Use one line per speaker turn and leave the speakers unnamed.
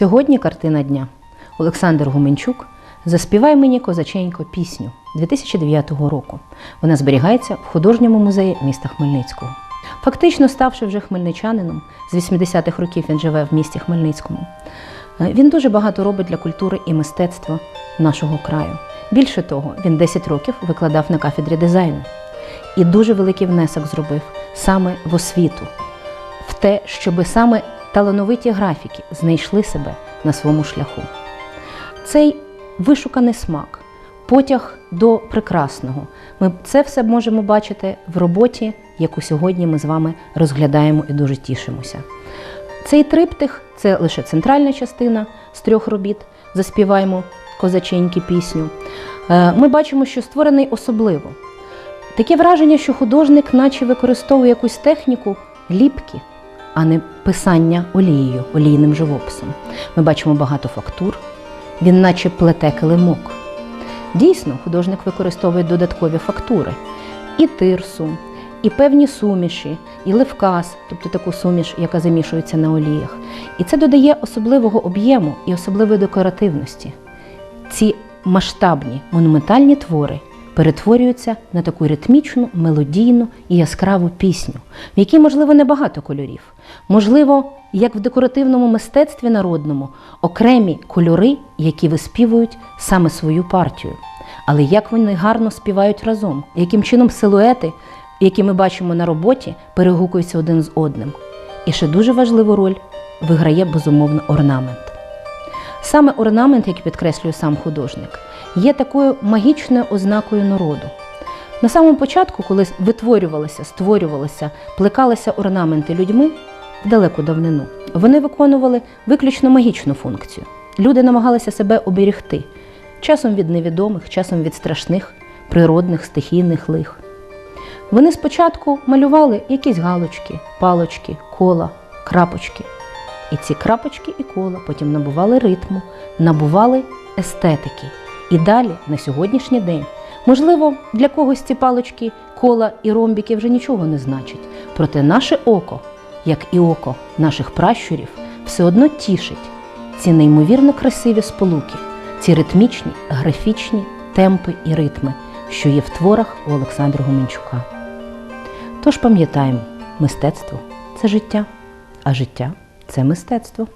Сьогодні картина дня. Олександр Гуменчук Заспівай мені козаченько пісню 2009 року. Вона зберігається в художньому музеї міста Хмельницького. Фактично, ставши вже хмельничанином, з 80-х років він живе в місті Хмельницькому. Е, Він дуже багато робить для культури і мистецтва нашого краю. Більше того, він 10 років викладав на кафедрі дизайну і дуже великий внесок зробив саме в освіту, в те, щоб саме талановиті графіки знайшли себе на своєму шляху. Цей вишуканий смак, потяг до прекрасного. Ми це все можемо бачити в роботі, яку сьогодні ми з вами розглядаємо і дуже тішимося. Цей триптих це лише центральна частина з трьох робіт. Заспіваємо козаченьки пісню. Е, Ми бачимо, що створений особливо. Таке враження, що художник наче використовує якусь техніку ліпки, а не писання олією, олійним живописом. Ми бачимо багато фактур, він наче плете килимок. Дійсно, художник використовує додаткові фактури і тирсу, і певні суміші, і левказ, тобто таку суміш, яка замішується на оліях. І це додає особливого об'єму і особливої декоративності. Ці масштабні монументальні твори перетворюються на таку ритмічну, мелодійну і яскраву пісню, в якій, можливо, небагато кольорів. Можливо, як в декоративному мистецтві народному, окремі кольори, які виспівують саме свою партію. Але як вони гарно співають разом, яким чином силуети, які ми бачимо на роботі, перегукуються один з одним. І ще дуже важливу роль виграє безумовно орнамент. Саме орнамент, який підкреслює сам художник, є такою магічною ознакою народу. На самому початку, коли витворювалися, створювалися, плекалися орнаменти людьми в далеку давнину, вони виконували виключно магічну функцію. Люди намагалися себе оберігти часом від невідомих, часом від страшних природних стихійних лих. Вони спочатку малювали якісь галочки, палочки, кола, крапочки. І ці крапочки і кола потім набували ритму, набували естетики. І далі, на сьогоднішній день, можливо, для когось ці палочки, кола і ромбіки вже нічого не значать. Проте наше око, як і око наших пращурів, все одно тішить ці неймовірно красиві сполуки, ці ритмічні, графічні темпи і ритми, що є в творах у Олександра Гуменчука. Тож пам'ятаємо, мистецтво це життя, а життя це мистецтво.